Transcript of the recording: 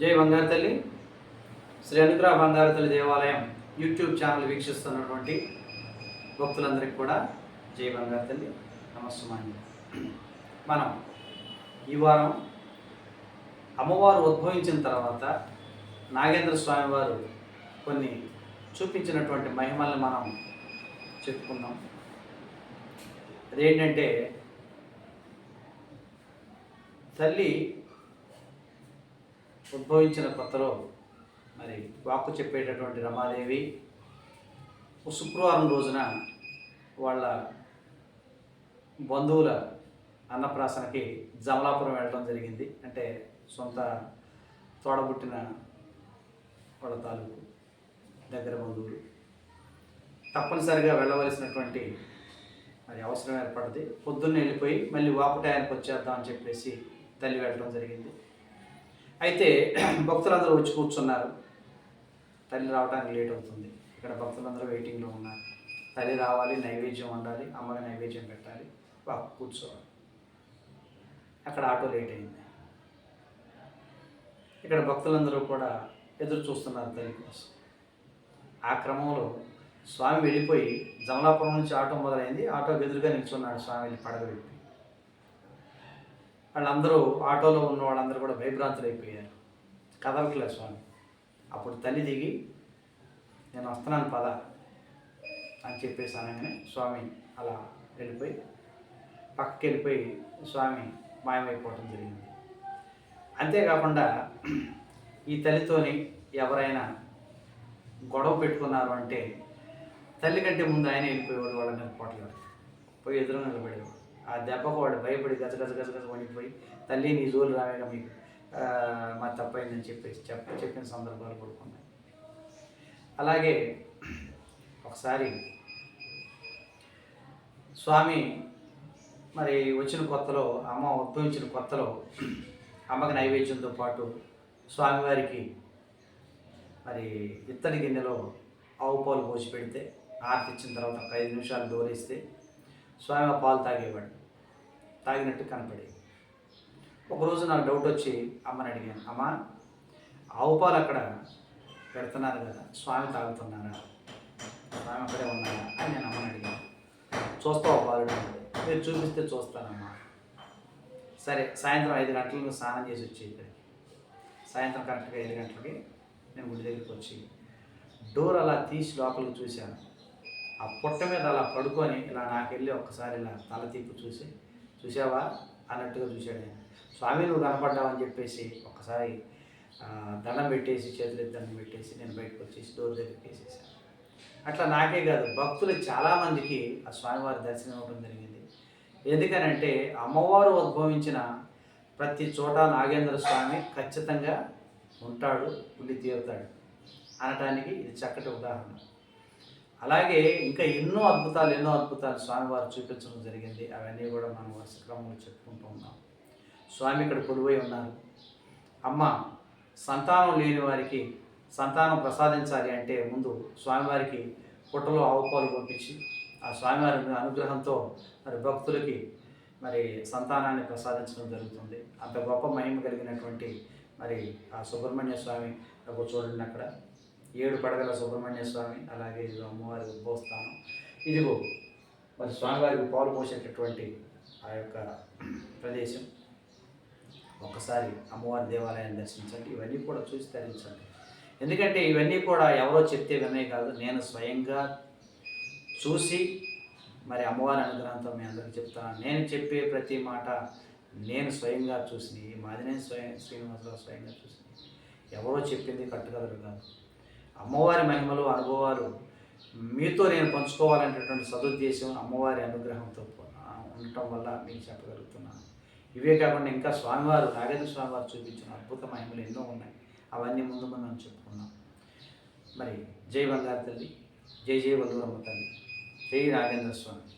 జై బంగారు తల్లి. శ్రీ అనుగ్రహ బంగారు తల్లి దేవాలయం యూట్యూబ్ ఛానల్ వీక్షిస్తున్నటువంటి భక్తులందరికీ కూడా జై బంగారు తల్లి. నమస్సుమాన్యం మనం ఈ వారం అమ్మవారు ఉద్భవించిన తర్వాత నాగేంద్ర స్వామి వారు కొన్ని చూపించినటువంటి మహిమల్ని మనం చెప్పుకున్నాం అదేంటంటే తల్లి ఉద్భవించిన కొత్తలో మరి వాక్కు చెప్పేటటువంటి రమాదేవి శుక్రవారం రోజున వాళ్ళ బంధువుల అన్నప్రాసనకి జమలాపురం వెళ్ళడం జరిగింది. అంటే సొంత తోడబుట్టిన వాళ్ళ తాలూకు దగ్గర బంధువులు. తప్పనిసరిగా వెళ్ళవలసినటువంటి మరి అవసరం ఏర్పడింది. పొద్దున్న వెళ్ళిపోయి మళ్ళీ వాపు టయానికి వచ్చేద్దామని చెప్పేసి తల్లి వెళ్ళడం జరిగింది. అయితే భక్తులందరూ వచ్చి కూర్చున్నారు. తల్లి రావడానికి లేట్ అవుతుంది. ఇక్కడ భక్తులందరూ వెయిటింగ్లో ఉన్నారు. తల్లి రావాలి నైవేద్యం వండాలి అమ్మకి నైవేద్యం పెట్టాలి. బాగా కూర్చోవాలి. అక్కడ ఆటో లేట్ అయింది. ఇక్కడ భక్తులందరూ కూడా ఎదురు చూస్తున్నారు తల్లి కోసం. ఆ క్రమంలో స్వామి వెళ్ళిపోయి జమలాపురం నుంచి ఆటో మొదలైంది. ఆటో ఎదురుగా నిల్చున్నాడు స్వామి వెళ్ళి పడగ వాళ్ళందరూ ఆటోలో ఉన్న వాళ్ళందరూ కూడా భయభ్రాంతులు అయిపోయారు. కదలట్లే స్వామి. అప్పుడు తల్లి దిగి నేను వస్తున్నాను పద అని చెప్పేసి అనగానే స్వామి అలా వెళ్ళిపోయి పక్కకి వెళ్ళిపోయి స్వామి మాయమైపోవటం జరిగింది. అంతేకాకుండా ఈ తల్లితోని ఎవరైనా గొడవ పెట్టుకున్నారు అంటే తల్లి కంటే ముందు ఆయన వెళ్ళిపోయేవాడు వాళ్ళని మీద పోట్లాడు పోయి ఎదురు నిలబడేవాడు. ఆ దెబ్బకు వాడు భయపడి గజ గజ గజ గజ వణికిపోయి తల్లి నీ జోలు రావేగా మీకు. మా తప్పైందని చెప్పేసి చెప్ప చెప్పిన సందర్భాలు కూడా ఉన్నాయి. అలాగే ఒకసారి స్వామి మరి వచ్చిన కొత్తలో అమ్మ ఉద్భవించిన కొత్తలో అమ్మకి నైవేద్యంతో పాటు స్వామివారికి మరి ఇత్తడి గిన్నెలో ఆవు పాలు పోసి పెడితే ఆర్తిచ్చిన తర్వాత ఒక ఐదు నిమిషాలు డోరేస్తే స్వామి ఆ పాలు తాగేవాడు. తాగినట్టు కనపడేది ఒకరోజు నాకు డౌట్ వచ్చి అమ్మని అడిగాను అమ్మ ఆవు పాలు అక్కడ పెడుతున్నారు కదా స్వామి తాగుతున్నారా? స్వామి అక్కడే ఉన్నారా? అని నేను అమ్మని అడిగాను. చూస్తావు పాలు మీరు చూపిస్తే చూస్తానమ్మా. సరే సాయంత్రం ఐదు గంటలకు స్నానం చేసి వచ్చి ఇక్కడికి. సాయంత్రం కరెక్ట్గా ఐదు గంటలకి నేను గుడి దగ్గరికి వచ్చి డోర్ అలా తీసి లోపలికి చూశాను. ఆ పుట్ట మీద అలా పడుకొని ఇలా నాకెళ్ళి ఒక్కసారి ఇలా తల తీపి చూసి చూసావా? అన్నట్టుగా చూశాడు నేను స్వామి నువ్వు కనపడ్డావని చెప్పేసి ఒక్కసారి దండం పెట్టేసి చేతులు దండం పెట్టేసి నేను బయటకు వచ్చేసి డోర్ దగ్గరికి వేసేసాను అట్లా నాకే కాదు భక్తులు చాలామందికి ఆ స్వామివారి దర్శనం అవ్వడం జరిగింది. ఎందుకనంటే అమ్మవారు ఉద్భవించిన ప్రతి చోట నాగేంద్ర స్వామి ఖచ్చితంగా ఉంటాడు ఉండి తీరుతాడు. అనటానికి ఇది చక్కటి ఉదాహరణ. అలాగే ఇంకా ఎన్నో అద్భుతాలు ఎన్నో అద్భుతాలు స్వామివారు చూపించడం జరిగింది. అవన్నీ కూడా మనం వరుస క్రమంలో చెప్పుకుంటూ ఉన్నాం. స్వామి ఇక్కడ కొలువై ఉన్నారు. అమ్మ సంతానం లేని వారికి సంతానం ప్రసాదించాలి అంటే ముందు స్వామివారికి పుట్టలో ఆవుపాలు పంపించి ఆ స్వామివారి అనుగ్రహంతో మరి భక్తులకి మరి సంతానాన్ని ప్రసాదించడం జరుగుతుంది. అంత గొప్ప మహిమ కలిగినటువంటి మరి ఆ సుబ్రహ్మణ్య స్వామి చూడండి అక్కడ. ఏడు పడగల సుబ్రహ్మణ్య స్వామి అలాగే ఇది అమ్మవారి ఉద్భవస్థానం ఇదిగో మరి స్వామివారికి పాలు పోసేటటువంటి ఆ యొక్క ప్రదేశం. ఒక్కసారి అమ్మవారి దేవాలయాన్ని దర్శించండి. ఇవన్నీ కూడా చూసి తరించండి ఎందుకంటే ఇవన్నీ కూడా ఎవరో చెప్తే వినే కాదు. నేను స్వయంగా చూసి మరి అమ్మవారి అనుగ్రహంతో మీ అందరికీ చెప్తాను. నేను చెప్పే ప్రతి మాట నేను స్వయంగా చూసి మాదినే స్వయం శ్రీనివాసరావు స్వయంగా చూసి ఎవరో చెప్పింది కట్టుకదరు కాదు. అమ్మవారి మహిమలు అనుభవాలు మీతో నేను పంచుకోవాలనేటటువంటి సదుద్దేశం అమ్మవారి అనుగ్రహంతో ఉండటం వల్ల మీకు చెప్పగలుగుతున్నాను. ఇవే కాకుండా ఇంకా స్వామివారు నాగేంద్ర స్వామివారు చూపించిన అద్భుత మహిమలు ఎన్నో ఉన్నాయి. అవన్నీ ముందు మనం చెప్పుకున్నాం మరి జై బంగారు తల్లి జై జై వల్లూరమ్మ తల్లి జై నాగేంద్ర స్వామి.